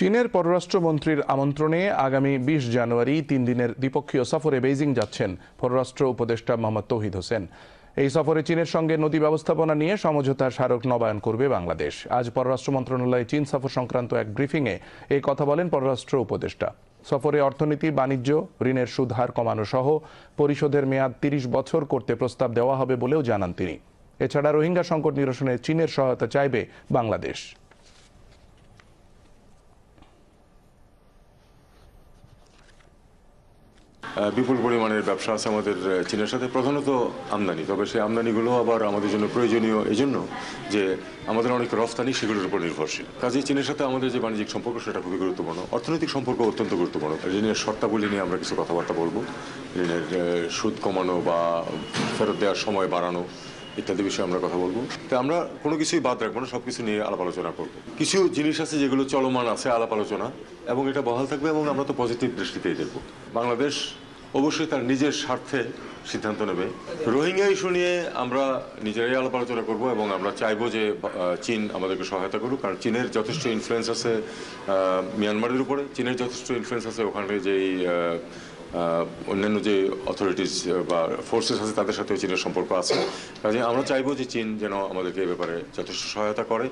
চীনের পররাষ্ট্রমন্ত্রীর আমন্ত্রণে আগামী বিশ জানুয়ারি তিন দিনের দ্বিপক্ষীয় সফরে বেইজিং যাচ্ছেন পররাষ্ট্র উপদেষ্টা মোহাম্মদ তৌহিদ হোসেন। এই সফরে চীনের সঙ্গে নদী ব্যবস্থাপনা নিয়ে সমঝোতার স্মারক নবায়ন করবে বাংলাদেশ। আজ পররাষ্ট্র মন্ত্রণালয়ে চীন সফর সংক্রান্ত এক ব্রিফিংয়ে এই কথা বলেন পররাষ্ট্র উপদেষ্টা। সফরে অর্থনীতি, বাণিজ্য, ঋণের সুদ হার কমানো সহ পরিশোধের মেয়াদ তিরিশ বছর করতে প্রস্তাব দেওয়া হবে বলেও জানান তিনি। এছাড়া রোহিঙ্গা সংকট নিরসনে চীনের সহায়তা চাইবে বাংলাদেশ। বিপুল পরিমাণের ব্যবসা আছে আমাদের চীনের সাথে। প্রধানত আমদানি। তবে সেই আমদানিগুলো আবার আমাদের জন্য প্রয়োজনীয়। এই জন্য যে আমাদের অনেক রফতানি সেগুলোর উপর নির্ভরশীল। কাজে চীনের সাথে আমাদের যে বাণিজ্যিক সম্পর্ক, সেটা খুবই গুরুত্বপূর্ণ। অর্থনৈতিক সম্পর্ক অত্যন্ত গুরুত্বপূর্ণ। ঋণের শর্তাবলী নিয়ে আমরা কিছু কথাবার্তা বলব। ঋণের সুদ কমানো বা ফেরত দেওয়ার সময় বাড়ানো ইত্যাদি বিষয়ে আমরা কথা বলব। তো আমরা কোনো কিছুই বাদ রাখব না সব কিছু নিয়ে আলাপ আলোচনা করব। কিছু জিনিস আছে যেগুলো চলমান আছে আলাপ আলোচনা, এবং এটা বহাল থাকবে, এবং আমরা তো পজিটিভ দৃষ্টিতেই দেখব। বাংলাদেশ অবশ্যই তার নিজের স্বার্থে সিদ্ধান্ত নেবে। রোহিঙ্গা ইস্যু নিয়ে আমরা নিজেরাই আলাপ আলোচনা করব, এবং আমরা চাইব যে চীন আমাদেরকে সহায়তা করুক। কারণ চীনের যথেষ্ট ইনফ্লুয়েন্স আছে মিয়ানমারের উপরে। চীনের যথেষ্ট ইনফ্লুয়েন্স আছে ওখানে যেই অন্যান্য যে অথরিটিস বা ফোর্সেস আছে, তাদের সাথেও চীনের সম্পর্ক আছে। আমরা চাইব যে চীন যেন আমাদেরকে এ ব্যাপারে যথেষ্ট সহায়তা করে।